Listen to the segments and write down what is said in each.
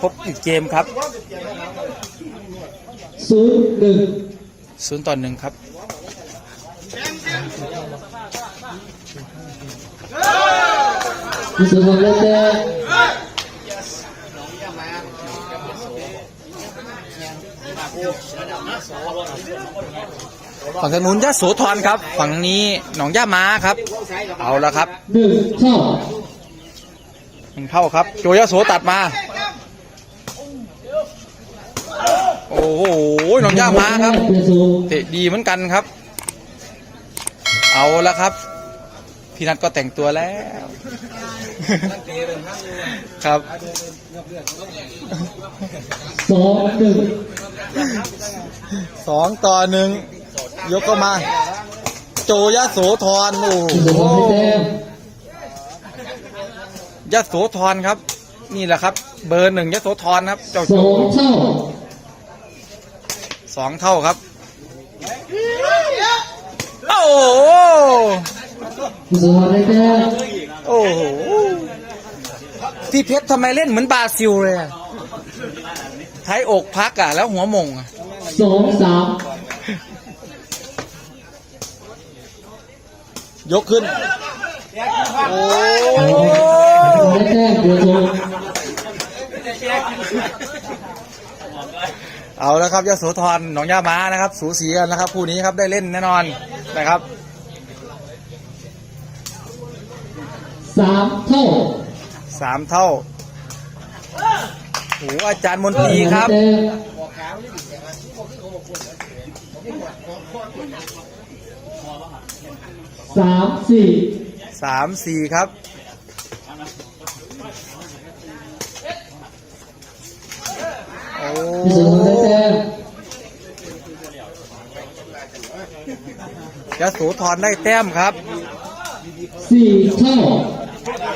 พบอีกเกมครับศูนย์หนึ่งศูนย์ต่อหนึ่งครับยโสธรได้แต้มฝั่งทางนู้นยะโสธรครับ ฝั่งนี้หนองย่าม้าครับ เอาละครับหนึ่งเท่าหนึ่งเท่าครับ โจยะโสตัดมา โอ้โหหนองย่าม้าครับเปลี่ยนสูงเตะดีเหมือนกันครับ เอาละครับ พี่นัทก็แต่งตัวแล้ว ครับสองหนึ่งสองต่อหนึ่งยกเข้ามา โจยะโสธรโอ้ยโหโสธรได้แต้มยะโสธรครับ นี่แหละครับ เบอร์หนึ่งยะโสธรครับ เจ้าสโจองเท่า สองเท่าครับ โอ้โหยโสธรได้แต้มโอ้โหพี่เพชรทำไมเล่นเหมือนบราซิลเลยอะท้ายอกพักอะ แล้วหัวหมงอะสองสามยกขึ้น โอ้ได้แต้ม เปลี่ยนสูงเอาแล้วครับยโสธรหนองย่าม้านะครับ สูสีกันนะครับคู่นี้ครับได้เล่นแน่นอนนะครับสามเท่าสามเท่าโอ้อาจารย์มนตรีครับได้แต้มสามสี่สามสี่ครับ โอ้ ยโสธรได้แต้มยโสธรได้แต้มครับ สี่เท่า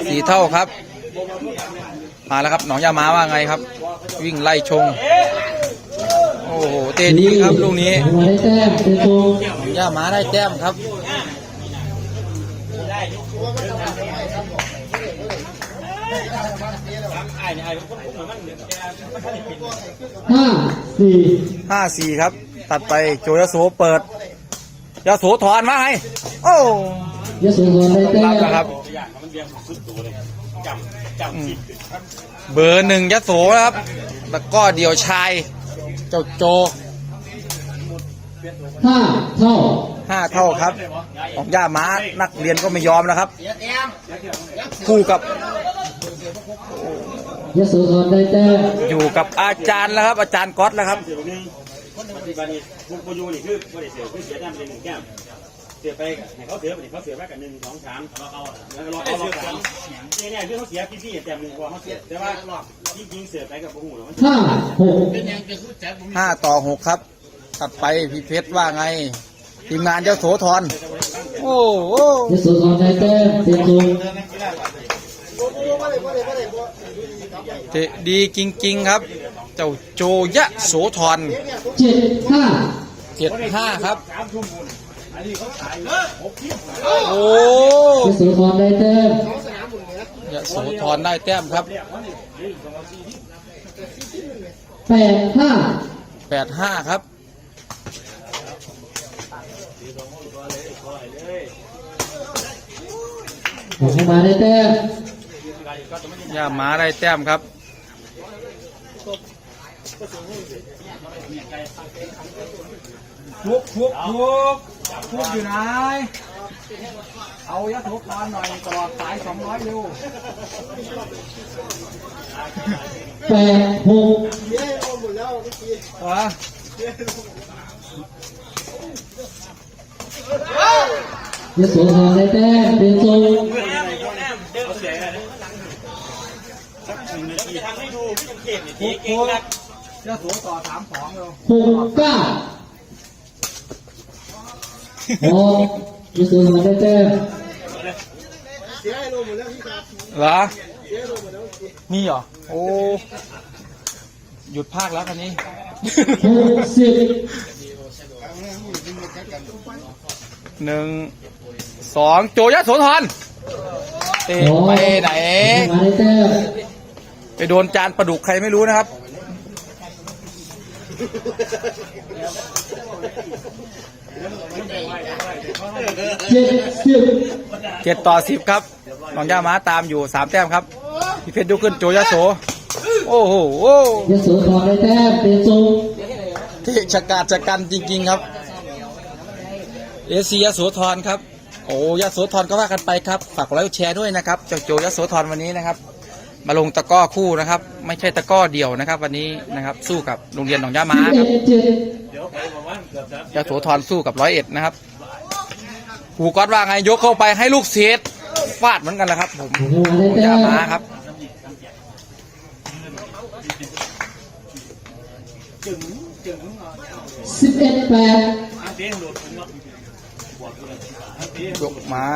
สี่เท่าครับ มาแล้วครับหนองยาม้าว่าไงครับ วิ่งไล่ชง โอ้โห เตะดีครับลูกนี้มาได้แต้มเป็นสูงหนองยาม้าได้แต้มครับ ห้าสี่ห้าสี่ครับ ตัดไปโจยโสเปิดยโสถอนมาไงโอ้ยโสธรได้แต้รับมนะครับอืมเบอร์หนึ่งยโสนะครับแล้วก็เดี่ยวชายเจ้าโจห้าเท่าห้าเท่าครับ ของย่าม้านักเรียนก็ไม่ยอมนะครับ คู่กับ ยโสธรได้แต้มอยู่กับอาจารย์แล้วครับ อาจารย์ก๊อตแล้วครับเสียบหนึ่งปฏิบัตินี่พวกโปรยูนี่คือไม่ได้เสียคือเสียด้านเป็นหนึ่งแก้มเสียไปให้เขาเสียไปเขาเสียไปกับหนึ่งสองสามแล้วก็รอเอารอบสามนี่เนี่ยคือเขาเสียพี่พี่แต้มหนึ่งกว่าเขาเสียแต่ว่าจริงๆเสียไปกับพวกหูเราห้าหกห้าต่อหกครับตัดไปพี่เพชรว่าไงทีมงานเจ้าโสธรโอ้โหยโสธรได้แต้มเป็นสูง เตะดีจริง ๆ ครับ เจ้าโจยะโสธรเจ็ดห้าเจ็ดห้าครับ โอ้ยโสธรได้แต้มยะโสธรได้แต้มครับแปดห้าแปดห้าครับออกมาได้แต้มย่าหมาได้แต้มครับ ทุกทุกทุกทุกอยู่ไหน เอายะโสธรหน่อยตลอดสายสองร้อยเร็วแปดหกวะยโสธรได้แต้มเป็นสูงทำให้ดูพี่จังเกมนี่ทุกทุก ยะโสต่อสามสองเร็วหกเก้าโอ้ยโสธรได้แต้มเหรอมีเหรอ โอ้ หยุดภาคแล้วคันนี้หกสิบหนึ่งสองโจยะโสธรเตะไปไหนได้แต้มไปโดนจานปลาดุกใครไม่รู้นะครับ เจ็ดสิบเจ็ดต่อสิบครับหนองย่าม้าตามอยู่สามแต้มครับพี่เพชรยกขึ้นโจยะโส โอ้โหยโสธรได้แต้มเปลี่ยนทรงที่ชะกาดชะกันจริง ๆ ครับเอเชียโสธรครับ โอ้ยะโสธรก็ว่ากันไปครับ ฝากกดไลค์กดแชร์ด้วยนะครับเจ้าโจยะโสธรวันนี้นะครับ มาลงตะกร้อคู่นะครับ ไม่ใช่ตะกร้อเดี่ยวนะครับ วันนี้นะครับสู้กับโรงเรียนหนองย่าม้าสิบคเอ็รับดเจ็ดยะโสธรสู้กับร้อยเอ็ดนะครับครูก๊อตว่าไงยกเข้าไปให้ลูกเสียดฟาดเหมือนกันแหละครับผมหนองบัวได้แต้ย่ามม้าครับสิบเอ็ดแปดยกมา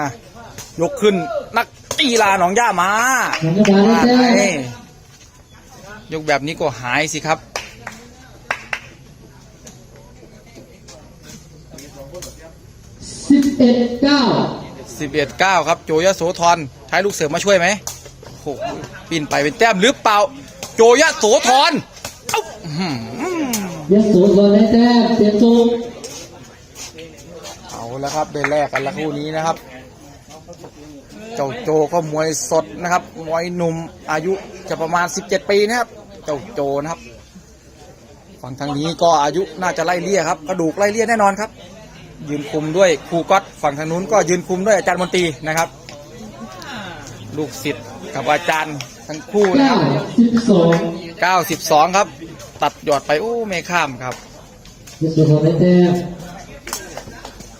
ยกขึ้นนัก กีฬาหนองย่ามาหนองบัวได้ว่าแต้ไงมยกแบบนี้ก็หายสิครับ สิบเอ็ดเก้า11 9ครับ โจยะโสธรใช้ลูกเสือมาช่วยไหมโอ้โหปีนไปเป็นแต้มหรือเปล่า โจยะโสธรเอ้าอื้อหือยโสธรได้แต้มเปลี่ยนทรงเอาแล้วครับได้แลกกันละคู่นี้นะครับ เจ้าโจก็มวยสดนะครับ มวยหนุ่มอายุจะประมาณ 17 ปีนะครับ เจ้าโจนะครับ ฝั่งทางนี้ก็อายุน่าจะไล่เลี่ยครับ กระดูกไล่เลี่ยแน่นอนครับ ยืนคุมด้วยครูก๊อตฝั่งทางนู้นก็ยืนคุมด้วยอาจารย์มนตรีนะครับ ลูกศิษย์กับอาจารย์ทั้งคู่นะเก้าครับสิบสอง92 ครับ ตัดหยอดไปโอ้ไม่ข้ามครับยโสธรได้แต้ม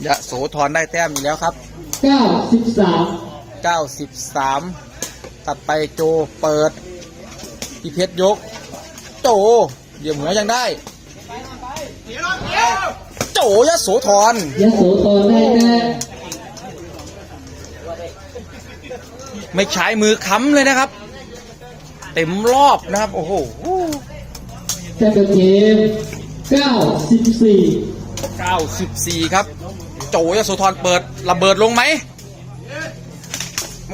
ยะโสธรได้แต้มอีกแล้วครับเก้าสิบสาม 93 ตัดไปโจเปิดพี่เพชรยก โจเหยี่ยมหัวยังได้โจยะโสธรยโสธรได้แต้มไม่ใช้มือค้ำเลยนะครับ เต็มรอบนะครับ โอ้โหแต้มเกมเก้าสิบสี่94 ครับ โจยะโสธรเปิดระเบิดลงไหมโอ้โห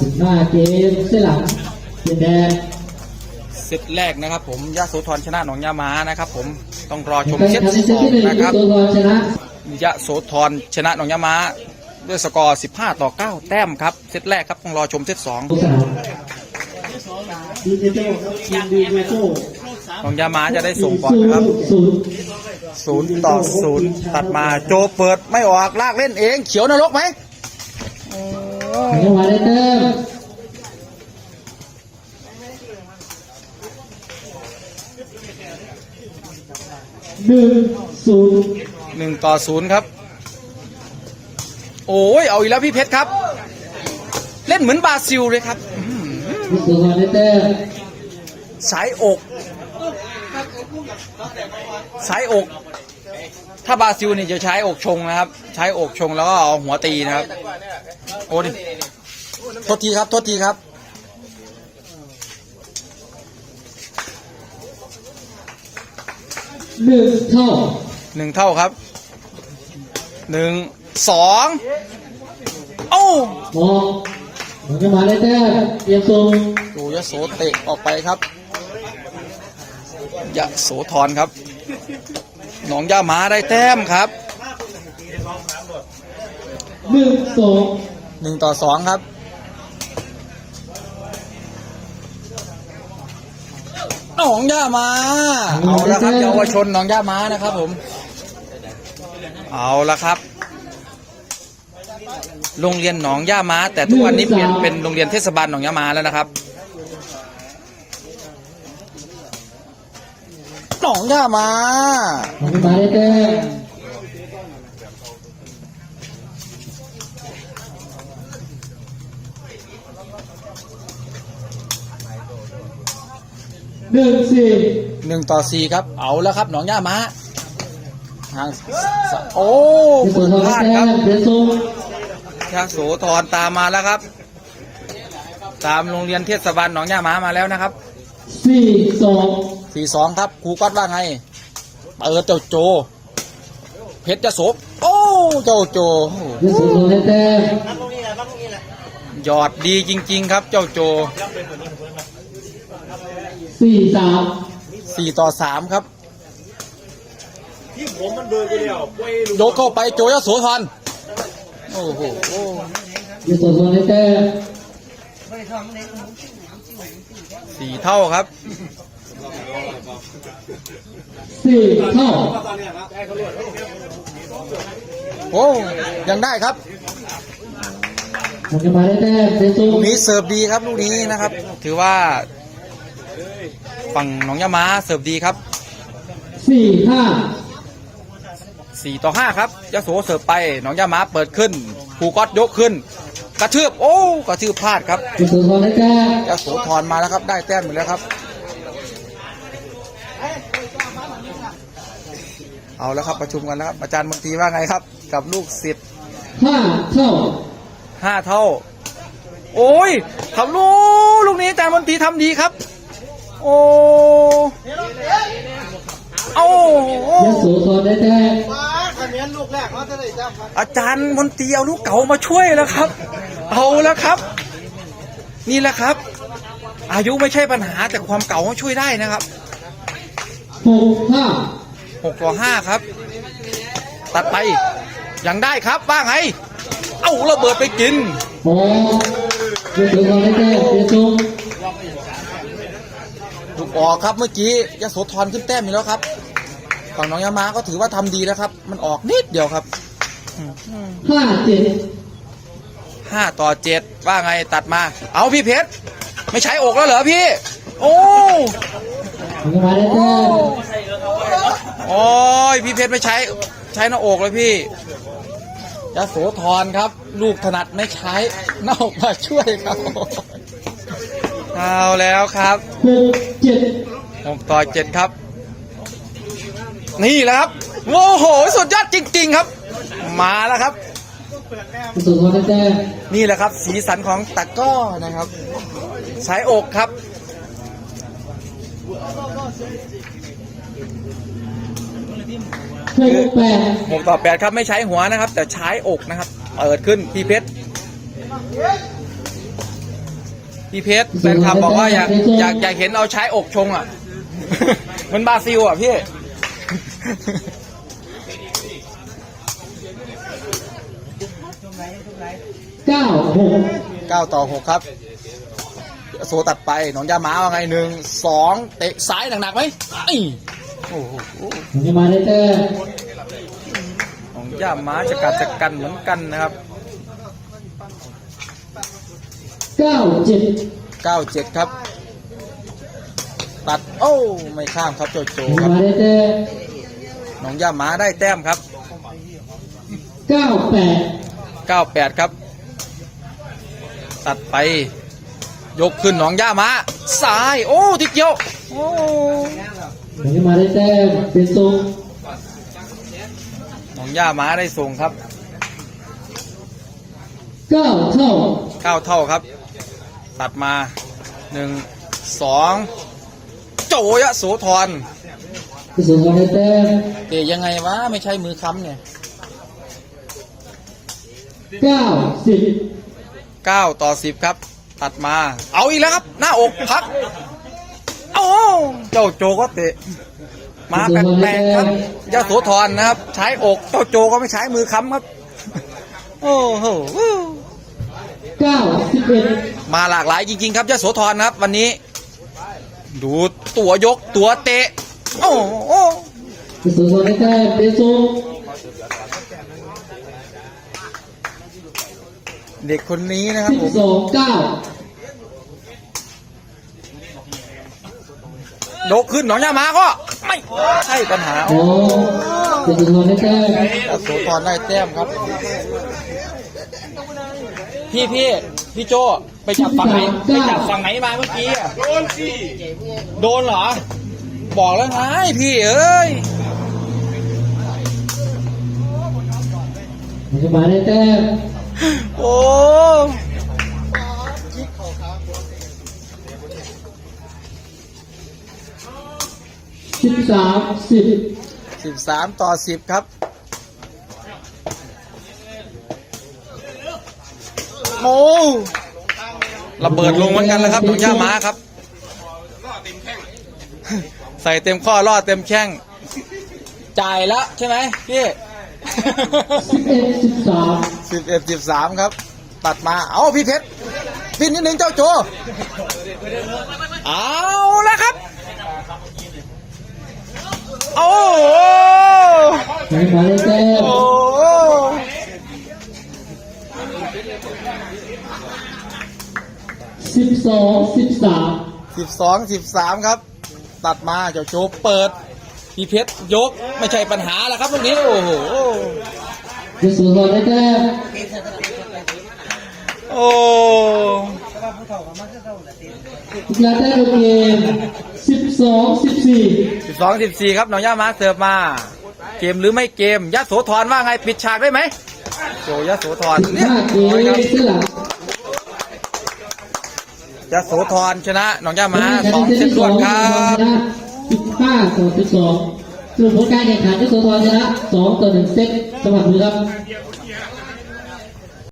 สิบห้าเกมเส้นหลังเป็นแดงเซตแรกนะครับ ผมยะโสธรชนะหนองยามานะครับ ผมต้องรอชมเซตที่สองนะครับยะโสธรชนะหนองยามาด้วยสกอร์ 15 ต่อ 9 แต้มครับ เซตแรกครับต้องรอชมเซตสองหนองยามาจะได้ส่งก่อนนะครับศูนย์ต่อศูนย์ตัดมาโจเปิดไม่ออกลากเล่นเอง เขียวนรกไหม หนองบัวได้แต้มหนึ่งศูนย์หนึ่งต่อศูนย์ครับ โอ้ยเอาอีกแล้วพี่เพชรครับ เล่นเหมือนบราซิลเลยครับอื้อหือยโสธรได้แต้มสายอก สายอก ถ้าบราซิลเนี่ยจะใช้อกชงนะครับ ใช้อกชงแล้วก็เอาหัวตีนะครับ โอ้ดิโทษทีครับโทษทีครับ หนึ่งเท่าหนึ่งเท่าครับ หนึ่ง สองโอ้มองหนองบัวได้แต้มเตรียมทรงดูยโสเตะออกไปครับยะโสธรครับ หนองย่าหมาได้แต้มครับ หนึ่งสอง หนึ่งต่อสองครับหนองย่ามาเอาละครับเยาวชนหนองย่ามานะครับผม เอาละครับ โรงเรียนหนองย่ามา แต่ทุกวันนี้เปลี่ยนเป็นโรงเรียนเทศบาลหนองย่ามาแล้วนะครับหนองย่ามาหนองบัวได้ หนึ่งสี่หนึ่งต่อสี่ครับ เอาแล้วครับหนองย่ามาทางสโอ้ยโสบุญธรพได้ลาดแต้ครับมเตรียมทรงยาโสธรตามมาแล้วครับ ตามโรงเรียนเทศบาลหนองย่ามามาแล้วนะครับสี่สองสี่สองครับครูก๊อตว่าไงเปิดเจ้าโจ เพชรจะโสโอ้เจ้าโจยโสธรได้แต้มหยอดดีจริง ๆ ครับเจ้าโจ สี่สามสี่ต่อสามครับ ที่ผมมันเดินไปแล้วเว้ยยกเข้าไปโจยโสธรโอ้โหยโสธรได้แต้มสี่เท่าครับสี่เท่าโอ้ยังได้ครับหงจะมาได้แต้มเป็นซุ้มลูกนี้เสิร์ฟดีครับลูกนี้นะครับ ถือว่า ฝั่งหนองยามาเสิร์ฟดีครับสี่ห้าสี่ต่อห้าครับยะโสเสิร์ฟไปหนองยามาเปิดขึ้นภูก๊อตยกขึ้น กระเทืบโอ้กระเทืบพลาดครับยะโสธรได้แต้มยโสธรมาแล้วครับ ได้แต้มอยู่แล้วครับ เอาแล้วครับประชุมกันแล้วครับอาจารย์มนตรีว่าไงครับ กับลูกศิษย์ห้าเท่าห้าเท่า โอ้ยทำลูกลูกนี้อาจารย์มนตรีทำดีครับ โอ้เอายโสธรได้แต้มอาจารย์มนตรีเอาลูกเก๋ามาช่วยแล้วครับ เอาแล้วครับ นี่แหละครับ อายุไม่ใช่ปัญหาแต่ความเก่าก็ช่วยได้นะครับหกห้าหกต่อห้าครับ ตัดไปยังได้ครับว่าไงเอาระเบิดไปกินหกยโสธรได้แต้มเป็นซุ้มลูก ออกครับเมื่อกี้ยโสธรขึ้นแต้มอยู่แล้วครับฝั่งน้องยามาก็ถือว่าทำดีแล้วครับ มันออกนิดเดียวครับห้าเจ็ดห้าต่อเจ็ดว่าไงตัดมา เอาพี่เพชรไม่ใช้อกแล้วเหรอพี่ โอ้หงจะมาได้แต้มโอ้ยพี่เพชรไม่ใช้ใช้หน้าอกเลยพี่ยโสธรครับ ลูกถนัดไม่ใช้หน้าอกมาช่วยครับ เอาแล้วครับหกเจ็ดหกต่อเจ็ดครับ นี่แหละครับโอ้โหสุดยอดจริง ๆครับ มาแล้วครับ นี่แหละครับ สีสันของตะกร้อนะครับ ใช้อกครับหกแปดหกต่อแปดครับไม่ใช้หัวนะครับ แต่ใช้อกนะครับ เปิดขึ้นพี่เพชร พี่เพชรแฟนคลับบอกว่าอยากอยากอยากเห็นเอาใช้อกชงอะเหมันบราซิลอะพี่ เก้าหกเก้าต่อหกครับ โซตัดไปหนองยาหมาว่าไงหนึ่งสองเตะซ้ายหนักๆไหมไอ้โอ้โหหงจะมาได้แต้มหนองยาหมาจะกัดจะกันเหมือนกันนะครับ เก้าเจ็ดเก้าเจ็ดครับ ตัดโอ้ไม่ข้ามครับโจโจหงคจะรับ มาได้แต้มหนองยาหมาได้แต้มครับ เก้าแปดเก้าแปดครับ ตัดไป ยกขึ้นหนองย่ามาซ้าย โอ้ทิกเกียว โอ้หงจะมาได้แต้มเป็นซุ้มหนองย่ามาได้ส่งครับเก้าเท่าเก้าเท่าครับ ตัดมาหนึ่งสองโจยะโสธรยโสธรได้แต้มเตะยังไงวะไม่ใช่มือค้ำเนี่ยเก้าสิบเก้าต่อสิบครับ ตัดมา เอาอีกแล้วครับ หน้าอกพักโอ้เจ้าโจก็เตะมาแปลกๆครับยะโสธรนะครับ ใช้อกเจ้าโจก็ไม่ใช้มือค้ำครับ โอ้โห เก้าสิบเอ็ดมาหลากหลายจริง ๆ ครับยะโสธรครับ วันนี้ ดูตัวยกตัวเตะ โอ้โหยโสธรได้แต้มเป็นซุ้มเด็กคนนี้นะครับสิบผมสองเก้ายกขึ้นหนองยามาก็ ไม่ใช่ปัญหาโอ้ยโสธรได้แต้มยะโสธรได้แต้มครับ พี่พี่พี่โจไปจับฝั่งไหนไปจับฝั่งไหนมาเมื่อกี้อะโดนสิโดนเหรอ บอกแล้วไงพี่เอ้ยหงจะมาได้แต้มโอ้สิบสามสิบสิบสามต่อสิบครับ โอ้ระเบิดลงเหมือนกันแล้วครับหนองย่าม้าครับ ใส่เต็มข้อล่อเต็มแข้ง จ่ายแล้วใช่ไหมพี่สิบเอ็ดสิบสามสิบเอ็ดสิบสามครับ ตัดมา เอาพี่เพชรพินนิดนึงเจ้าโจ เอาแล้วครับ โอ้โหหมายหมายแต้มโอ้โห สิบสองสิบสามสิบสองสิบสามครับ ตัดมาเจ้าโจเปิดพี่เพชรยกไม่ใช่ปัญหาแล้วครับลูกนี้ โอ้โหยโสธรได้แต้มโอ้กีฬาแต้มเกมสิบสองสิบสี่สิบสองสิบสี่ครับน้องย่ามาเสิร์ฟมา เกมหรือไม่เกมยะโสธรว่าไงปิดฉากได้ไหมโจยะโสธรสิบเรียบห้าเกร้อยมครับเสื้อหลัง ยะโสธรชนะน้องย่ามาการสองแข่งขันเซตที่รสวอดงครับชนะสิบห้าต่อสิบสองสรุปผลการแข่งขันยโสธรชนะสองต่อหนึ่งเซตสวัสดีครับ